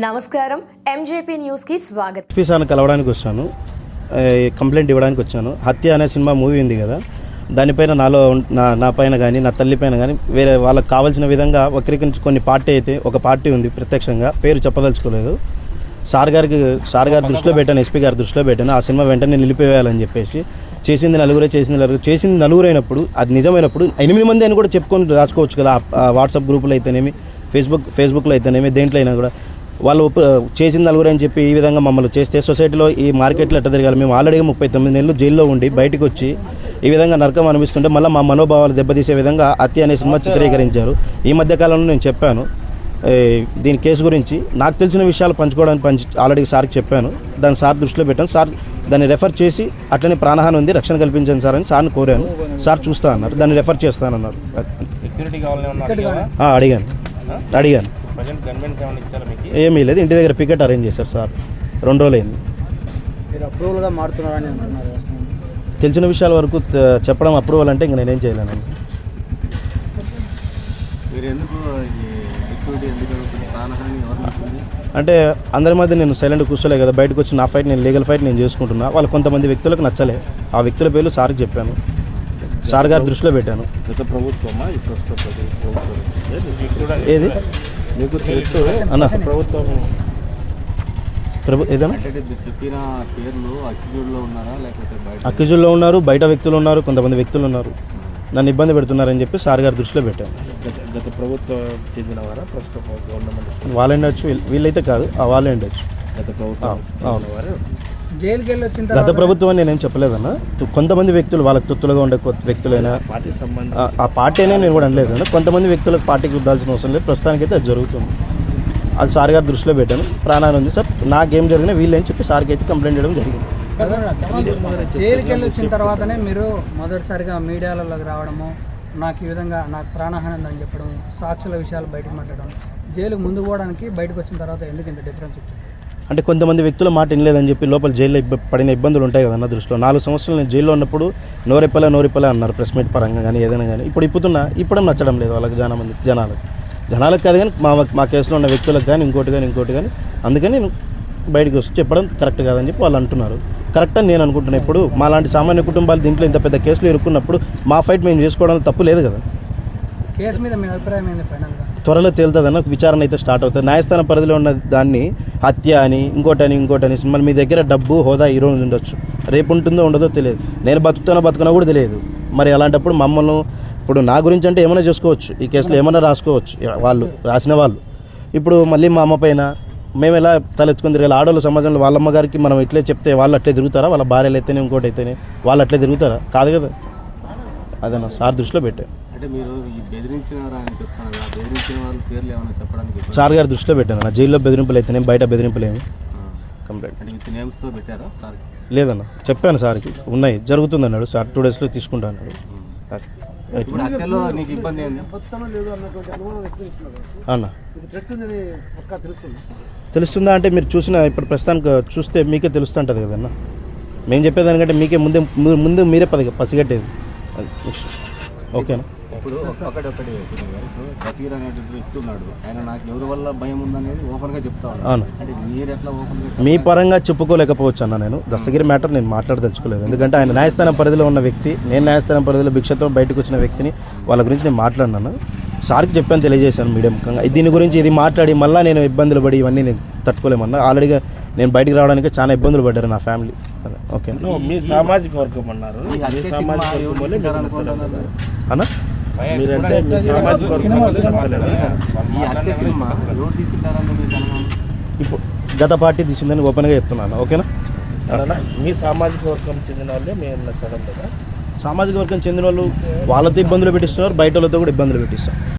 నమస్కారం. ఎంజేపీ న్యూస్కి స్వాగతం. ఎస్పీ సార్ని కలవడానికి వచ్చాను. కంప్లైంట్ ఇవ్వడానికి వచ్చాను. హత్య అనే సినిమా మూవీ ఉంది కదా. దానిపైన నాలో నా నా పైన కానీ నా తల్లి పైన కానీ వేరే వాళ్ళకి కావాల్సిన విధంగా వక్రీకరించి కొన్ని పార్టీ అయితే ఒక పార్టీ ఉంది ప్రత్యక్షంగా పేరు చెప్పదలుచుకోలేదు. సార్ గారికి సార్ గారి దృష్టిలో పెట్టాను ఎస్పీ గారి దృష్టిలో పెట్టాను. ఆ సినిమా వెంటనే నిలిపివేయాలని చెప్పేసి చేసింది నలుగురే చేసింది నలుగురు చేసింది నలుగురు అయినప్పుడు అది నిజమైనప్పుడు ఎనిమిది మంది అని కూడా చెప్పుకొని రాసుకోవచ్చు కదా. ఆ- వాట్సాప్ గ్రూపులు అయితేనేమి ఫేస్బుక్ ఫేస్బుక్లో అయితేనేమి దేంట్లో అయినా కూడా. వాళ్ళు చేసిన నలుగురు అని చెప్పి ఈ విధంగా మమ్మల్ని చేస్తే సొసైటీలో ఈ మార్కెట్లో ఎట్ట తిరగాలి? మేము ఆల్రెడీ ముప్పై తొమ్మిది నెలలు జైల్లో ఉండి బయటకు వచ్చి ఈ విధంగా నరకం అనిపిస్తుంటే మళ్ళీ మా మనోభావాలు దెబ్బతీసే విధంగా హత్య అనే సినిమా చిత్రీకరించారు. ఈ మధ్య కాలంలో నేను చెప్పాను. దీని కేసు గురించి నాకు తెలిసిన విషయాలు పంచుకోవడానికి పంచి ఆల్రెడీ సార్కి చెప్పాను. దాన్ని సార్ దృష్టిలో పెట్టాను. సార్ దాన్ని రెఫర్ చేసి అట్లనే ప్రాణహాని ఉంది రక్షణ కల్పించండి సార్ అని సార్ని కోరాను. సార్ చూస్తా అన్నారు. దాన్ని రెఫర్ చేస్తానన్నారు అడిగాను. అడిగాను. ఏమీ లేదు ఇంటి దగ్గర పికెట్ అరేంజ్ చేశారు సార్. రెండు రోజులు అయింది మీరు అప్రూవల్గా మారుతున్నారని అంటున్నారు తెలిసిన విషయాల వరకు చెప్పడం అప్రూవల్ అంటే ఇంక నేనేం చేయలేను. అంటే అందరి మధ్య నేను సైలెంట్ కూర్చోలే కదా బయటకు వచ్చి నా ఫైట్ నేను లీగల్ ఫైట్ నేను చేసుకుంటున్నా. వాళ్ళు కొంతమంది వ్యక్తులకు నచ్చలే. ఆ వ్యక్తుల పేర్లు సార్కి చెప్పాను. సార్ గారి దృష్టిలో పెట్టాను. ఏది? మీకు తెలుసు. అన్న. ప్రభుత్వం ప్రభు ఏదైనా చెప్పిన పేర్లు అక్యూజ్లో ఉన్నారా? లేకపోతే బయట అక్యూజుల్లో ఉన్నారు బయట వ్యక్తులు ఉన్నారు కొంతమంది వ్యక్తులు ఉన్నారు. నన్ను ఇబ్బంది పెడుతున్నారని చెప్పి సార్ గారి దృష్టిలో పెట్టాను గత- ప్రభుత్వం చెందినవారా ప్రస్తుత గవర్నమెంట్ వాళ్ళే ఉండొచ్చు? వీళ్ళు- వీళ్ళైతే కాదు ఆ వాళ్ళే ఉండొచ్చు. గత ప్రభుత్వం వెళ్ళి గత ప్రభుత్వం నేనేం చెప్పలేదన్న. కొంతమంది వ్యక్తులు వాళ్ళకి తొత్తులుగా ఉండే కొత్త వ్యక్తులైనా పార్టీ సంబంధం ఆ- పార్టీ అనే నేను కూడా అనలేదు అన్న. కొంతమంది వ్యక్తులకు పార్టీకి రుద్దాల్సిన అవసరం లేదు. ప్రస్తుతానికైతే అది జరుగుతుంది. అది సార్ గారి దృష్టిలో పెట్టాను. ప్రాణాన్ని ఉంది సార్. నాకేం జరిగినా వీళ్ళని చెప్పి సార్కి అయితే కంప్లైంట్ చేయడం జరిగింది. జైలుకి వెళ్ళి వచ్చిన తర్వాతనే మీరు మొదటిసారిగా మీడియాలలోకి రావడము నాకు ఈ విధంగా నాకు ప్రాణహాని అని చెప్పడం సాక్షుల విషయాలు బయటకు మాట్లాడడం జైలుకు ముందు పోవడానికి బయటకు వచ్చిన తర్వాత ఎందుకు ఇంత డిఫరెన్స్ వచ్చింది? అంటే కొంతమంది వ్యక్తుల మాట వినలేదని చెప్పి లోపల జైల్లో పడిన ఇబ్బందులు ఉంటాయి కదా అన్న దృష్టిలో. నాలుగు సంవత్సరాలు నేను జైల్లో ఉన్నప్పుడు నోరెప్పలే నోరెప్పలే అన్నారు ప్రెస్ మీట్ పరంగా కానీ ఏదైనా కానీ. ఇప్పుడు ఇప్పుతున్నా ఇప్పుడు నచ్చడం లేదు వాళ్ళకి చాలా మంది జనాలకు. జనాలకు కాదు కానీ మా మా కేసులో ఉన్న వ్యక్తులకు కానీ ఇంకోటి కానీ ఇంకోటి కానీ. అందుకని నేను బయటకు వచ్చి చెప్పడం కరెక్ట్ కాదని చెప్పి వాళ్ళు అంటున్నారు. కరెక్ట్ అని నేను అనుకుంటున్నాను ఇప్పుడు. మా లాంటి సామాన్య కుటుంబాలు దీంట్లో ఇంత పెద్ద కేసులు ఇరుక్కున్నప్పుడు మా ఫైట్ మేము చేసుకోవడం తప్పు లేదు కదా. కేసు మీద మీ అభిప్రాయం ఏంది ఫైనల్గా త్వరలో తేలుతుందన్న విచారణ అయితే స్టార్ట్ అవుతుంది. న్యాయస్థానం పరిధిలో ఉన్న దాన్ని హత్య అని ఇంకోటని ఇంకోటని మళ్ళీ మీ దగ్గర డబ్బు హోదా ఈ రోజు ఉండొచ్చు. రేపు ఉంటుందో ఉండదో తెలియదు. నేను బతుకుతానో బతుకునో కూడా తెలియదు. మరి అలాంటప్పుడు మమ్మల్ని ఇప్పుడు నా గురించి అంటే ఏమైనా చేసుకోవచ్చు. ఈ కేసులో ఏమైనా రాసుకోవచ్చు. వాళ్ళు రాసిన వాళ్ళు. ఇప్పుడు మళ్ళీ మా అమ్మ పైన మేము ఎలా తలెత్తుకుని తిరగాలి? ఆడవాళ్ళు సమాజంలో వాళ్ళ అమ్మగారికి మనం ఇట్లే చెప్తే వాళ్ళు అట్లే తిరుగుతారా? వాళ్ళ భార్యలు అయితేనే ఇంకోటి అయితేనే వాళ్ళు అట్లే తిరుగుతారా? కాదు కదా. అదన్న సార్ దృష్టిలో పెట్టాను? సార్ గారి దృష్టిలో పెట్టాను నా. జైల్లో బెదిరింపులు అయితేనే బయట బెదిరింపులు ఏమి. కంప్లైంట్. లేదన్న. చెప్పాను సార్కి. ఉన్నాయి. జరుగుతుంది అన్నాడు సార్ టూ డేస్లో తీసుకుంటా అన్నాడు. తెలుస్తుందా. అంటే మీరు చూసిన ఇప్పుడు ప్రస్తుతానికి చూస్తే మీకే తెలుస్తుంటుంది కదన్న మేము చెప్పేదానికంటే మీకే ముందే ముందు మీరే పది పసిగట్టేది. ఓకేనా? ఇప్పుడు ఒకటొకటి బతీర్ అనేటువంటి వ్యక్తి ఉన్నాడు. ఆయన నాకు ఎవరి వల్ల భయం ఉందనేది ఓపెన్గా చెప్తా ఉన్నాడు అవును. అంటే మీరు ఎట్లా ఓపెన్ మీ పరంగా చెప్పుకోలేకపోవచ్చు అన్న నేను. దస్తగిరి మ్యాటర్ నేను మాట్లాడదలుచుకోలేదు. ఎందుకంటే ఆయన న్యాయస్థానం పరిధిలో ఉన్న వ్యక్తి నేను న్యాయస్థానం పరిధిలో భిక్షతో బయటకు వచ్చిన వ్యక్తిని వాళ్ళ గురించి నేను మాట్లాడినాను. సార్కి చెప్పాను తెలియజేశాను మీడియం ముఖంగా. దీని గురించి ఇది మాట్లాడి మళ్ళీ నేను ఇబ్బందులు పడి ఇవన్నీ నేను తట్టుకోలేమన్నా. ఆల్రెడీగా నేను బయటికి రావడానికి చాలా ఇబ్బందులు పడ్డారు నా ఫ్యామిలీ. ఓకే మీ సామాజిక వర్గం అన్నారు? అన్న? మీరంటే మీ సామాజిక వర్గం నచ్చలేదా? ఈ హత్య సినిమా ఎవరు తీసుకుంటారని మీకు అనుమానం ఇప్పుడు గత పార్టీ తీసిందని ఓపెన్గా చెప్తున్నాను ఓకేనా? మీ సామాజిక వర్గం చెందిన వాళ్ళే మేము లేదా సామాజిక వర్గం చెందిన వాళ్ళు వాళ్ళతో ఇబ్బందులు పెట్టిస్తున్నారు బయట వాళ్ళతో కూడా ఇబ్బందులు పెట్టిస్తారు